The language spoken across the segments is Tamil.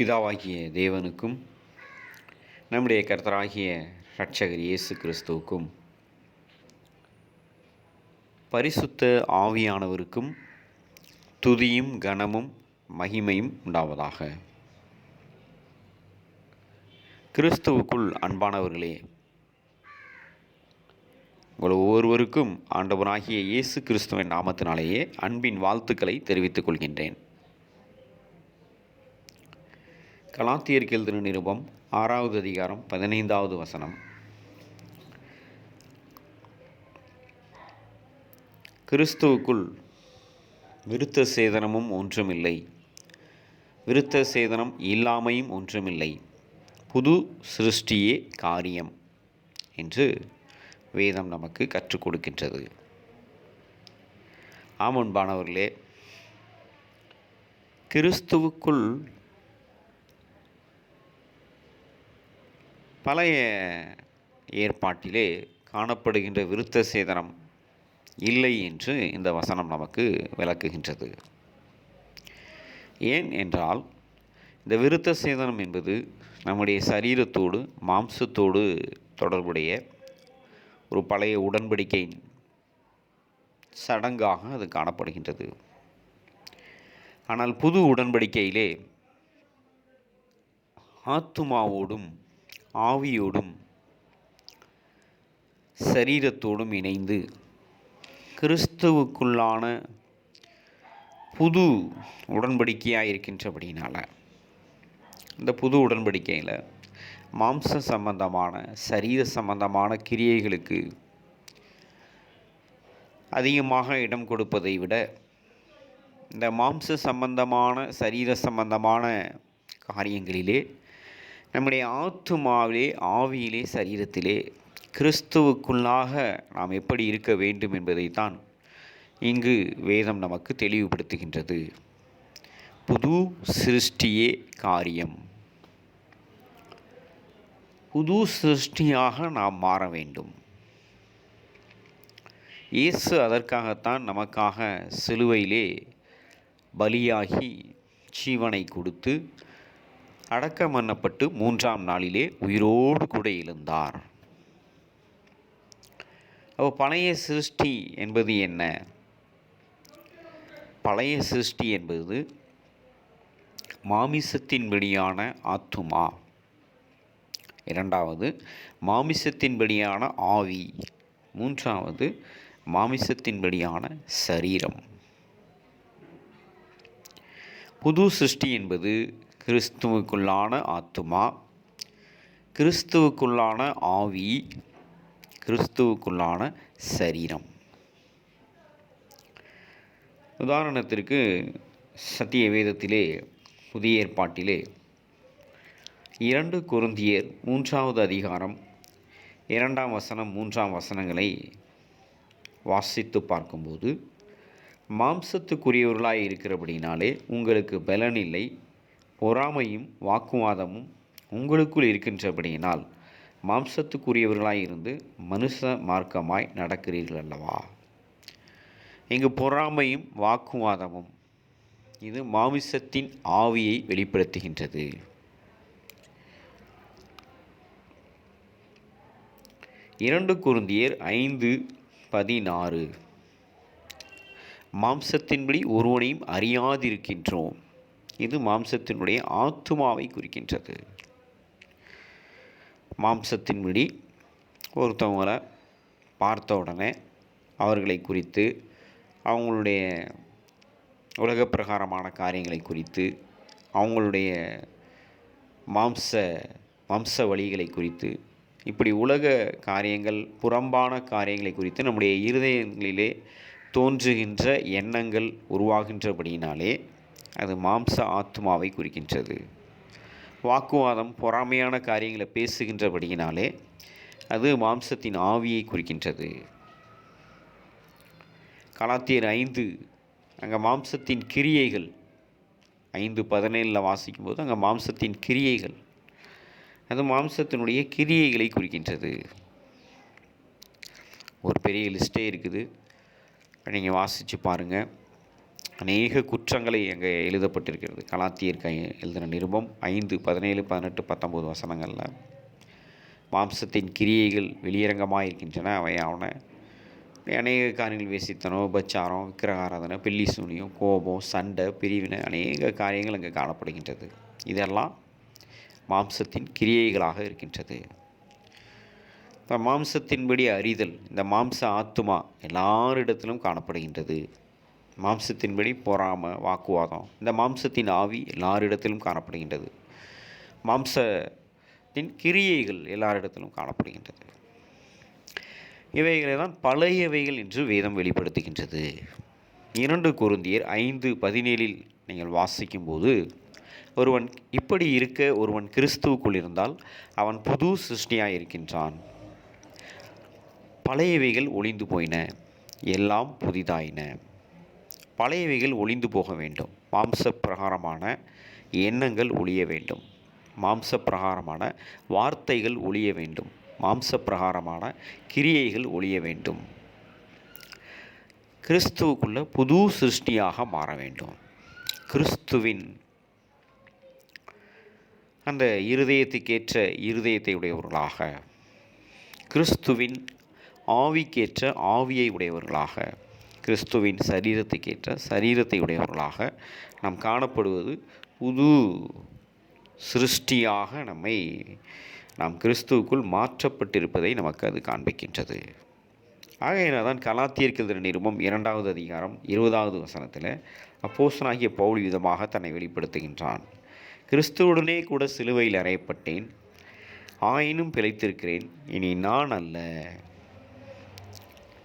பிதாவாகிய தேவனுக்கும் நம்முடைய கர்த்தராகிய இரட்சகர் இயேசு கிறிஸ்துவுக்கும் பரிசுத்த ஆவியானவருக்கும் துதியும் கனமும் மகிமையும் உண்டாவதாக. கிறிஸ்துவுக்குள் அன்பானவர்களே உங்கள் ஒவ்வொருவருக்கும் ஆண்டவராகிய இயேசு கிறிஸ்துவின் நாமத்தினாலேயே அன்பின் வாழ்த்துக்களை தெரிவித்துக் கொள்கின்றேன். கலாத்தியர் கெழுதின நிருபம் ஆறாவது அதிகாரம் பதினைந்தாவது வசனம். கிறிஸ்துவுக்குள் விருத்த சேதனமும் ஒன்றுமில்லை. விருத்த சேதனம் இல்லாமையும் ஒன்றுமில்லை. புது சிருஷ்டியே காரியம் என்று வேதம் நமக்கு கற்றுக் கொடுக்கின்றது. ஆமன்பானவர்களே கிறிஸ்துவுக்குள் பழைய ஏற்பாட்டிலே காணப்படுகின்ற விருத்த சேதனம் இல்லை என்று இந்த வசனம் நமக்கு விளக்குகின்றது. ஏன் என்றால் இந்த விருத்த சேதனம் என்பது நம்முடைய சரீரத்தோடு மாம்சத்தோடு தொடர்புடைய ஒரு பழைய உடன்படிக்கையின் சடங்காக அது காணப்படுகின்றது. ஆனால் புது உடன்படிக்கையிலே ஆத்துமாவோடும் ஆவியோடும் சரீரத்தோடும் இணைந்து கிறிஸ்துவுக்குள்ளான புது உடன்படிக்கையாக இருக்கின்றபடினால் இந்த புது உடன்படிக்கையில் மாம்ச சம்பந்தமான சரீர சம்பந்தமான கிரியைகளுக்கு அதிகமாக இடம் கொடுப்பதை விட இந்த மாம்ச சம்பந்தமான சரீர சம்பந்தமான காரியங்களிலே நம்முடைய ஆத்துமாவிலே ஆவியிலே சரீரத்திலே கிறிஸ்துவுக்குள்ளாக நாம் எப்படி இருக்க வேண்டும் என்பதைத்தான் இங்கு வேதம் நமக்கு தெளிவுபடுத்துகின்றது. புது சிருஷ்டியே காரியம். புது சிருஷ்டியாக நாம் மாற வேண்டும். இயேசு அதற்காகத்தான் நமக்காக சிலுவையிலே பலியாகி ஜீவனை கொடுத்து அடக்கம் பண்ணப்பட்டு மூன்றாம் நாளிலே உயிரோடு கூட எழுந்தார். அப்போ பழைய சிருஷ்டி என்பது என்ன? பழைய சிருஷ்டி என்பது மாமிசத்தின்படியான ஆத்துமா. இரண்டாவது மாமிசத்தின்படியான ஆவி. மூன்றாவது மாமிசத்தின்படியான சரீரம். புது சிருஷ்டி என்பது கிறிஸ்துவுக்குள்ளான ஆத்துமா கிறிஸ்துவுக்குள்ளான ஆவி கிறிஸ்துவுக்குள்ளான சரீரம். உதாரணத்திற்கு சத்திய வேதத்திலே புதிய ஏற்பாட்டிலே இரண்டு குருந்தியர் மூன்றாவது அதிகாரம் இரண்டாம் வசனம் மூன்றாம் வசனங்களை வாசித்து பார்க்கும்போது மாம்சத்துக்குரியவர்களாய் இருக்கிறபடினாலே உங்களுக்கு பலன் இல்லை பொறாமையும் வாக்குவாதமும் உங்களுக்குள் இருக்கின்றபடியினால் மாம்சத்துக்குரியவர்களாய் இருந்து மனுஷ மார்க்கமாய் நடக்கிறீர்கள் அல்லவா? இங்கு பொறாமையும் வாக்குவாதமும் இது மாமிசத்தின் ஆவியை வெளிப்படுத்துகின்றது. இரண்டு குருந்தியர் ஐந்து பதினாறு. மாம்சத்தின்படி ஒருவனையும் அறியாதிருக்கின்றோம். இது மாம்சத்தினுடைய ஆத்துமாவை குறிக்கின்றது. மாம்சத்தின்படி ஒருத்தவங்களை பார்த்த உடனே அவர்களை குறித்து அவங்களுடைய உலக பிரகாரமான காரியங்களை குறித்து அவங்களுடைய மாம்ச வம்ச வழிகளை குறித்து இப்படி உலக காரியங்கள் புறம்பான காரியங்களை குறித்து நம்முடைய இருதயங்களிலே தோன்றுகின்ற எண்ணங்கள் உருவாகின்றபடியினாலே அது மாம்ச ஆத்மாவை குறிக்கின்றது. வாக்குவாதம் பொறாமையான காரியங்களை பேசுகின்றபடியினாலே அது மாம்சத்தின் ஆவியை குறிக்கின்றது. கலாத்தியர் ஐந்து அங்கே மாம்சத்தின் கிரியைகள் ஐந்து பதினேழில் வாசிக்கும்போது அங்கே மாம்சத்தின் கிரியைகள் அது மாம்சத்தினுடைய கிரியைகளை குறிக்கின்றது. ஒரு பெரிய லிஸ்ட்டே இருக்குது. நீங்கள் வாசித்து பாருங்கள் அநேக குற்றங்களை அங்கே எழுதப்பட்டிருக்கிறது. கலாத்தியர் கை எழுதின நிருபம் ஐந்து பதினேழு பதினெட்டு பத்தொம்போது வசனங்களில் மாம்சத்தின் கிரியைகள் வெளியரங்கமாக இருக்கின்றன. அவை அவனை அநேக காரியங்கள் வேசித்தனம் உபச்சாரம் விக்கிரகாராதனை பில்லி சூனியம் கோபம் சண்டை பிரிவினை அநேக காரியங்கள் அங்கே காணப்படுகின்றது. இதெல்லாம் மாம்சத்தின் கிரியைகளாக இருக்கின்றது. இப்போ மாம்சத்தின்படி அறிதல் இந்த மாம்ச ஆத்துமா எல்லாரிடத்திலும் காணப்படுகின்றது. மாம்சத்தின்படி பொறாம வாக்குவாதம். இந்த மாம்சத்தின் ஆவி எல்லாரிடத்திலும் காணப்படுகின்றது. மாம்சத்தின் கிரியைகள் எல்லாரிடத்திலும் காணப்படுகின்றது. இவைகளை தான் பழையவைகள் என்று வேதம் வெளிப்படுத்துகின்றது. இரண்டு குருந்தியர் ஐந்து பதினேழில் நீங்கள் வாசிக்கும்போது ஒருவன் இப்படி இருக்க ஒருவன் கிறிஸ்துவுக்குள் இருந்தால் அவன் புது சிருஷ்டியாக இருக்கின்றான் பழையவைகள் ஒளிந்து போயின எல்லாம் புதிதாயின. பழையவைகள் ஒளிந்து போக வேண்டும். மாம்ச பிரகாரமான எண்ணங்கள் ஒளிய வேண்டும். மாம்ச பிரகாரமான வார்த்தைகள் ஒளிய வேண்டும். மாம்ச பிரகாரமான கிரியைகள் ஒளிய வேண்டும். கிறிஸ்துவுக்குள்ள புது சிருஷ்டியாக மாற வேண்டும். கிறிஸ்துவின் அந்த இருதயத்துக்கேற்ற இருதயத்தை உடையவர்களாக கிறிஸ்துவின் ஆவிக்கேற்ற ஆவியை உடையவர்களாக கிறிஸ்துவின் சரீரத்துக்கேற்ற சரீரத்தை உடையவர்களாக நாம் காணப்படுவது புது சிருஷ்டியாக நம்மை நாம் கிறிஸ்துவுக்குள் மாற்றப்பட்டிருப்பதை நமக்கு அது காண்பிக்கின்றது. ஆகையினால் தான் கலாத்தியர்கள் நிருபம் இரண்டாவது அதிகாரம் இருபதாவது வசனத்தில் அப்போசனாகிய பவுல் விதமாக தன்னை வெளிப்படுத்துகின்றான். கிறிஸ்துவுடனே கூட சிலுவையில் அறையப்பட்டேன் ஆயினும் பிழைத்திருக்கிறேன் இனி நான் அல்ல.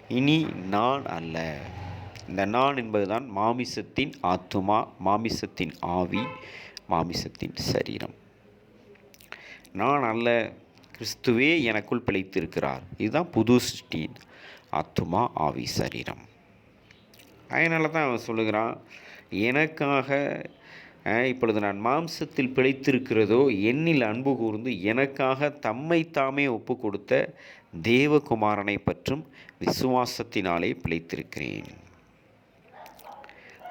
இனி நான் அல்ல. இந்த நான் என்பதுதான் மாமிசத்தின் ஆத்துமா மாமிசத்தின் ஆவி மாமிசத்தின் சரீரம். நான் அல்ல கிறிஸ்துவே எனக்குள் பிழைத்திருக்கிறார். இதுதான் புது சிருஷ்டியின் ஆத்துமா ஆவி சரீரம். அதனால தான் அவன் சொல்லுகிறான் எனக்காக இப்பொழுது நான் மாம்சத்தில் பிழைத்திருக்கிறதோ என்னில் அன்பு கூர்ந்து எனக்காக தம்மை தாமே ஒப்பு கொடுத்த தேவகுமாரனை பற்றும் விசுவாசத்தினாலே பிழைத்திருக்கிறேன்.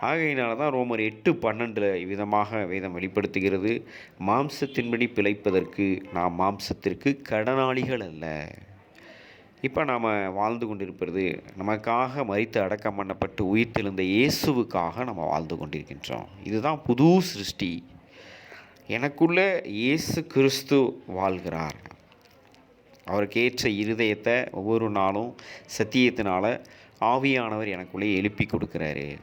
ஆகையினால தான் ரோமர் எட்டு பன்னெண்டில் விதமாக வேதம் வெளிப்படுத்துகிறது. மாம்சத்தின்படி பிழைப்பதற்கு நாம் மாம்சத்திற்கு கடனாளிகள் அல்ல. இப்போ நாம் வாழ்ந்து கொண்டிருப்பது நமக்காக மறித்து அடக்கம் பண்ணப்பட்டு உயிர்த்தெழுந்த இயேசுவுக்காக நம்ம வாழ்ந்து கொண்டிருக்கின்றோம். இதுதான் புது சிருஷ்டி. எனக்குள்ளே இயேசு கிறிஸ்து வாழ்கிறார். அவருக்கு ஏற்ற இருதயத்தை ஒவ்வொரு நாளும் சத்தியத்தினால் ஆவியானவர் எனக்குள்ளே எழுப்பி கொடுக்குறாரு.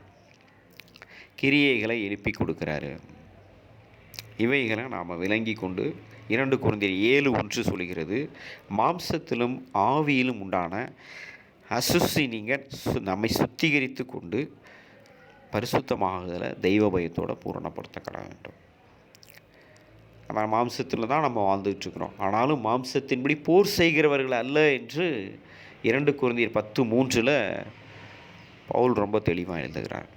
கிரியைகளை எழுப்பி கொடுக்குறாரு. இவைகளை நாம் விளங்கி கொண்டு இரண்டு குழந்தையர் ஏழு ஒன்று சொல்கிறது மாம்சத்திலும் ஆவியிலும் உண்டான அசுசி நீங்கள் சு- நம்மை சுத்திகரித்து கொண்டு பரிசுத்தமாகுதலை தெய்வ பயத்தோடு பூரணப்படுத்தப்பட வேண்டும். நம்ம மாம்சத்தில் தான் நம்ம வாழ்ந்துகிட்ருக்குறோம். ஆனாலும் மாம்சத்தின்படி போர் செய்கிறவர்கள் அல்ல என்று இரண்டு குழந்தையர் பத்து மூன்றில் பவுல் ரொம்ப தெளிவாக எழுதுகிறார்.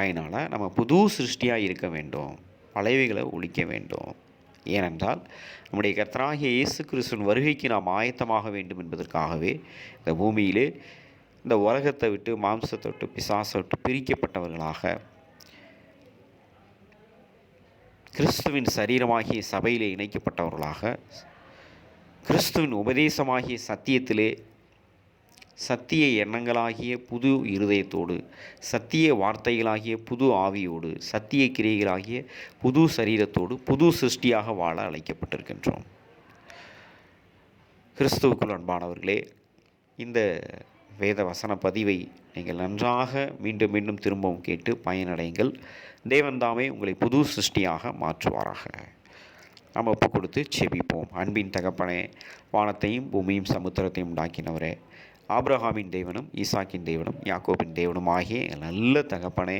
அதனால் நம்ம புது சிருஷ்டியாக இருக்க வேண்டும். பழையவைகளை ஒழிக்க வேண்டும். ஏனென்றால் நம்முடைய கர்த்தராகிய இயேசு கிறிஸ்துவின் வருகைக்கு நாம் ஆயத்தமாக வேண்டும் என்பதற்காகவே இந்த பூமியிலே இந்த உலகத்தை விட்டு மாம்சத்தை விட்டு பிசாசை விட்டு பிரிக்கப்பட்டவர்களாக கிறிஸ்துவின் சரீரமாகிய சபையிலே இணைக்கப்பட்டவர்களாக கிறிஸ்துவின் உபதேசமாகிய சத்தியத்திலே சத்திய எண்ணங்களாகிய புது இருதயத்தோடு சத்திய வார்த்தைகளாகிய புது ஆவியோடு சத்திய கிரியைகளாகிய புது சரீரத்தோடு புது சிருஷ்டியாக வாழ அழைக்கப்பட்டிருக்கின்றோம். கிறிஸ்துவுக்குள் அன்பானவர்களே இந்த வேத வசன பதிவை நீங்கள் நன்றாக மீண்டும் மீண்டும் திரும்பவும் கேட்டு பயனடையுங்கள். தேவன்தாமே உங்களை புது சிருஷ்டியாக மாற்றுவாராக. நாம் ஒப்பு கொடுத்து செபிப்போம். அன்பின் தகப்பனே வானத்தையும் பூமியும் சமுத்திரத்தையும் உண்டாக்கினவரே ஆப்ரஹாமின் தேவனும் ஈசாக்கின் தேவனும் யாக்கோபின் தேவனும் ஆகிய நல்ல தகப்பனே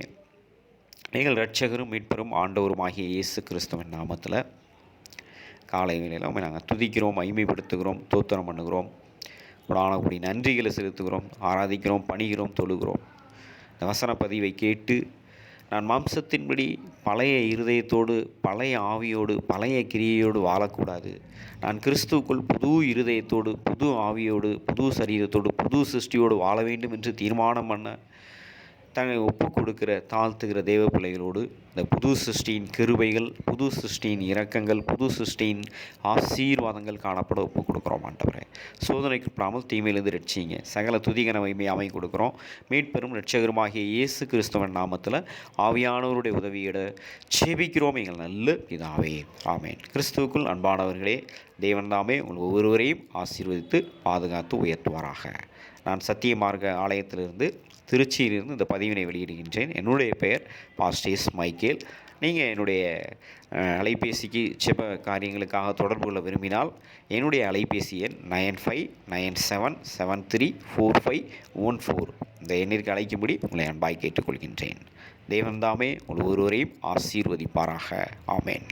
எங்கள் இரட்சகரும் மீட்பரும் ஆண்டவருமாகிய இயேசு கிறிஸ்துவின் நாமத்தில் காலை வேளையில் நாங்கள் துதிக்கிறோம் மகிமைப்படுத்துகிறோம் தோத்திரம் பண்ணுகிறோம். உடானபடி நன்றிகளை செலுத்துகிறோம் ஆராதிக்கிறோம் பணிகிறோம் தொழுகிறோம். இந்த வசன பதிவை கேட்டு நான் மாம்சத்தின்படி பழைய இருதயத்தோடு பழைய ஆவியோடு பழைய கிரியையோடு வாழக்கூடாது. நான் கிறிஸ்துவுக்குள் புது இருதயத்தோடு புது ஆவியோடு புது சரீரத்தோடு புது சிருஷ்டியோடு வாழ வேண்டும் என்று தீர்மானம் பண்ண தன்னை ஒப்பு கொடுக்கிற தாழ்த்துகிற தேவ பிள்ளைகளோடு இந்த புது சிருஷ்டியின் கிருபைகள் புது சிருஷ்டியின் இரக்கங்கள் புது சிருஷ்டியின் ஆசீர்வாதங்கள் காணப்பட ஒப்பு கொடுக்குறோம் ஆண்டவரே. சோதனைக்கு விடாமல் தீமையிலிருந்து ரட்சிங்க சகல துதிகன மைமை அமை கொடுக்குறோம். மீட்பெரும் ரட்சகருமாகிய இயேசு கிறிஸ்துவன் நாமத்தில் ஆவியானவருடைய உதவியிட சேபிக்கிறோம் எங்கள் நல்ல இதாவே ஆமேன். கிறிஸ்துவுக்குள் அன்பானவர்களே தேவன் தாமே உங்கள் ஒவ்வொருவரையும் ஆசீர்வதித்து பாதுகாத்து உயர்த்துவாராக. நான் சத்தியமார்க்க ஆலயத்திலிருந்து திருச்சியிலிருந்து இந்த பதிவினை வெளியிடுகின்றேன். என்னுடைய பெயர் பாஸ்டேஸ் மைக்கேல். நீங்கள் என்னுடைய அலைபேசிக்கு செப காரியங்களுக்காக தொடர்பு கொள்ள விரும்பினால் என்னுடைய அலைபேசி எண் nine five nine seven seven three four five one four. இந்த எண்ணிற்கு அழைக்கும்படி உங்களை அன்பாய் கேட்டுக்கொள்கின்றேன். தேவன்தாமே உங்கள் ஒருவரையும் ஆசீர்வதிப்பாராக. ஆமேன்.